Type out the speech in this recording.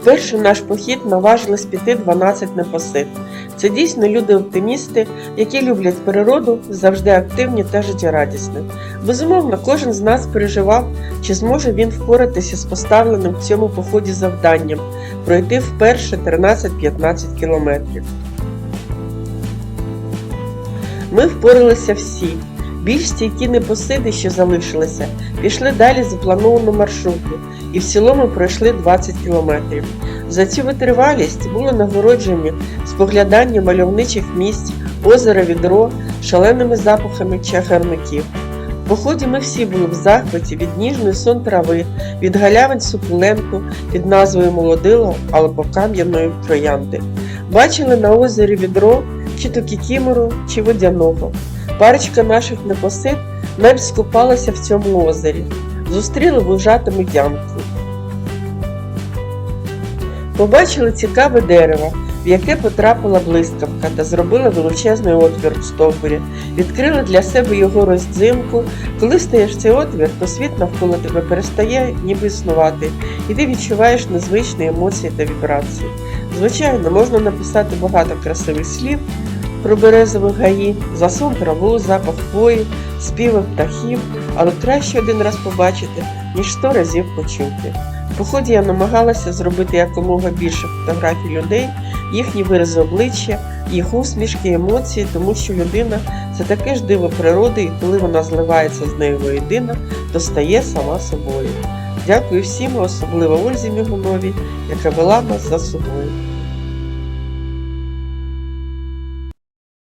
Вперше наш похід наважились піти 12 непосид. Це дійсно люди-оптимісти, які люблять природу, завжди активні та життєрадісні. Безумовно, кожен з нас переживав, чи зможе він впоратися з поставленим в цьому поході завданням пройти вперше 13-15 кілометрів. Ми впоралися всі. Більш стійкі непосиди, що залишилися, пішли далі заплановану маршруту і в цілому пройшли 20 кілометрів. За цю витривалість були нагороджені споглядання мальовничих місць, озера відро, шаленими запахами чагарників. В поході ми всі були в захваті від ніжної сон трави, від галявин сукуленку під назвою Молодило або кам'яної троянди. Бачили на озері відро чи то кікімору, чи водяного. Парочка наших непосид навіть скупалася в цьому озері. Зустріли вужату медянку. Побачили цікаве дерево, в яке потрапила блискавка та зробили величезний отвір в стовбурі. Відкрили для себе його роздзимку. Коли стаєш цей отвір, то світ навколо тебе перестає ніби існувати, і ти відчуваєш незвичні емоції та вібрації. Звичайно, можна написати багато красивих слів про березові гаї, засон траву, запах хвої, співи птахів, але краще один раз побачити, ніж сто разів почути. В поході я намагалася зробити якомога більше фотографій людей, їхні вирази обличчя, їх усмішки, емоції, тому що людина це таке ж диво природи, і коли вона зливається з нею воєдино, то стає сама собою. Дякую всім, особливо Ользі Мігуновій, яка вела нас за собою.